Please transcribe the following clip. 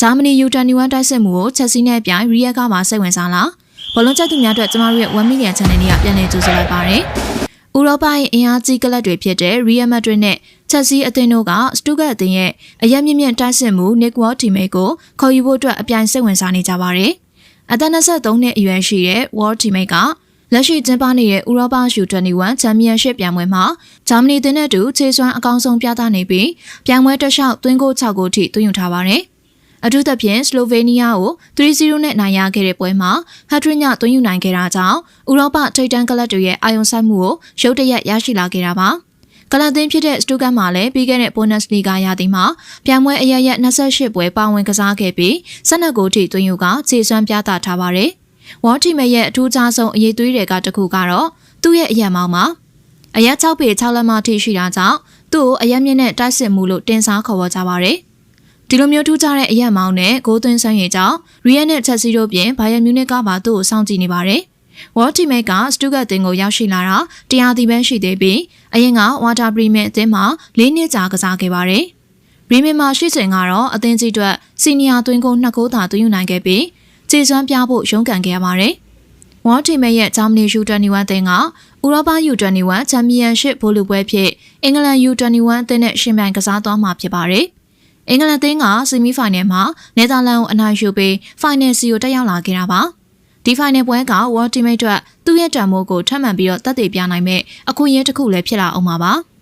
ဂျာမနီ U21 တိုက်စစ်မှုကိုချက်စီနဲ့ပြိုင်ရီယက်ကမှစိတ်ဝင်စားလားဘလုံးချက်သူများအတွက်ကျမတို့ရဲ့1 million channel လေးကပြန်လည်ကြိုဆိုလိုက်ပါတယ်ဥရောပရဲ့အင်အားကြီးကလပ်တွေဖြစ်တဲ့ Real Madrid နဲ့ Chelsea အသင်းတို့ကစတူဂတ်အသင်းရဲ့အရက်မြင့်မြင့်တိုက်စစ်မှု Nick Ward တီမိတ်ကိုခေါ်ယူဖို့အတွက်အပြိုင်စိတ်ဝင်စားနေကြပါတယ်အသက်23နှစ်အရွယ်ရှိတဲ့ Ward တီမိတ်ကလက်ရှိကျင်းပနေတဲ့ဥရောပ U21 ချန်ပီယံရှစ်ပြိုင်ပွဲမှာဂျာမနီတင်းနဲ့တူခြေစွမ်းအကောင်းဆုံးပြသနေပြီးပြိုင်ပွဲတစ်လျှောက်သွင်းကို6ကိုထိသွင်းယူထားပါတယ်။ အထူးသဖြင့်စလိုဗေးနီးယားကို3-0နဲ့နိုင်ရခဲ့တဲ့ပွဲမှာဟတ်ထရစ်ညသွင်းယူနိုင်ခဲ့တာကြောင့်ဥရောပထိပ်တန်းကလပ်တွေရဲ့အာရုံစိုက်မှုကိုရုတ်တရက်ရရှိလာခဲ့တာပါ။ကလပ်သင်းဖြစ်တဲ့စတူဂတ်မှာလည်းပြီးခဲ့တဲ့ Bundesliga ရာသီမှာပြိုင်ပွဲအရရက်28ပွဲပါဝင်ကစားခဲ့ပြီး12ဂိုးထိသွင်းယူကခြေစွမ်းပြသထားပါတယ်။ဝေါ်တီမရဲ့အထူးခြားဆုံးအရေးသွေးတွေကတခုကတော့သူ့ရဲ့အရက်မောင်းမှာအရက်6ပေ6လက်မထိရှိတာကြောင့်သူ့ကိုအရက်မြင့်နဲ့တိုက်စစ်မှုလို့တင်စားခေါ်ဝေါ်ကြပါတယ်။ ဒီလိုမျိုးထူးခြားတဲ့အရက်မောင်းနဲ့ဂိုးသွင်းဆိုင်ရကြောင့်ရီယက်နဲ့ချက်စီတို့ပြင်ဘိုင်ယန်မြူနစ်ကပါသူ့ကိုစောင့်ကြည့်နေပါတယ်။ဝေါ်တီမိတ်ကစတူဂတ်တင်ကိုရောက်ရှိလာတာတရားသီးပန်းရှိသေးပြီးအရင်ကဝါတာပရီမင်အသင်းမှာ၄နှစ်ကြာကစားခဲ့ပါတယ်။ရီမင်မှာရှိစဉ်ကတော့အသင်းကြီးအတွက်စီနီယာသွင်းကိုနှစ်ကိုးသာသွင်းယူနိုင်ခဲ့ပြီးခြေစွမ်းပြဖို့ရုန်းကန်ခဲ့ရပါတယ်။ဝါတီမဲရဲ့ဂျာမနီ U21 အသင်းကဥရောပ U21 ချန်ပီယံရှစ်ဗိုလ်လုပွဲဖြစ်အင်္ဂလန် U21 အသင်းနဲ့ရှင်ပြိုင်ကစားသွားမှာဖြစ်ပါတယ်။ အင်္ဂလန်အသင်းကဆီမီဖိုင်နယ်မှာနယ်သာလန်ကိုအနိုင်ယူပြီးဖိုင်နယ်စီကိုတက်ရောက်လာခဲ့တာပါ။ဒီဖိုင်နယ်ပွဲက World Team အတွက်သူ့ရဲ့တံမိုးကိုထပ်မံပြီးတော့တက်တည်ပြနိုင်မဲ့အခွင့်အရေးတစ်ခုလည်းဖြစ်လာအောင်ပါပါ။